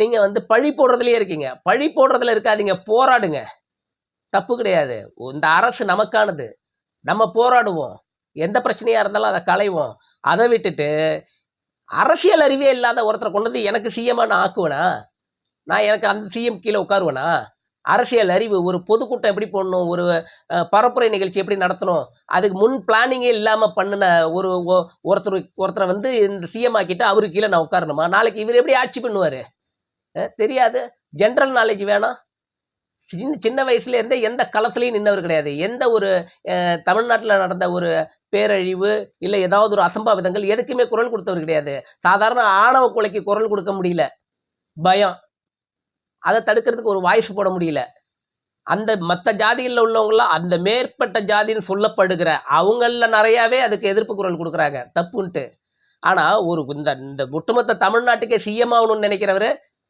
நீங்கள் வந்து பழி போடுறதுலேயே இருக்கீங்க. பழி போடுறதுல இருக்காதீங்க. போராடுங்க. தப்பு கிடையாது. இந்த அரசு நமக்கானது. நம்ம போராடுவோம். எந்த பிரச்சனையாக இருந்தாலும் அதை களைவோம். அதை விட்டுட்டு அரசியல் அறிவே இல்லாத ஒருத்தரை கொண்டு வந்து எனக்கு சிஎம்மாக நான் ஆக்குவேனா? நான் எனக்கு அந்த சிஎம் கீழே உட்காருவேனா? அரசியல் அறிவு ஒரு பொதுக்கூட்டம் எப்படி போடணும்? ஒரு பரப்புரை நிகழ்ச்சி எப்படி நடத்தணும்? அதுக்கு முன் பிளானிங்கே இல்லாமல் பண்ணின ஒரு ஒருத்தர் ஒருத்தரை வந்து இந்த சிஎம் ஆக்கிட்டு அவருக்கு கீழே நான் உட்காரணுமா? நாளைக்கு இவர் எப்படி ஆட்சி பண்ணுவார்? தெரியாது. ஜென்ரல் நாலேஜ் வேணாம். சின்ன சின்ன வயசுல இருந்தே எந்த களத்துலையும் நின்றவர் கிடையாது. எந்த ஒரு தமிழ்நாட்டில் நடந்த ஒரு பேரழிவு இல்லை ஏதாவது ஒரு அசம்பாவிதங்கள் எதுக்குமே குரல் கொடுத்தவர் கிடையாது. சாதாரண ஆணவ கொலைக்கு குரல் கொடுக்க முடியல. பயம். அதை தடுக்கிறதுக்கு ஒரு வாய்ஸ் போட முடியல. அந்த மற்ற ஜாதிகளில் உள்ளவங்களாம் அந்த மேற்பட்ட ஜாதின்னு சொல்லப்படுகிற அவங்களில் நிறையாவே அதுக்கு எதிர்ப்பு குரல் கொடுக்குறாங்க. தப்புன்ட்டு. ஆனால் ஒரு இந்த இந்த ஒட்டுமொத்த தமிழ்நாட்டுக்கே சிஎம் ஆகணும்னு நினைக்கிறவர்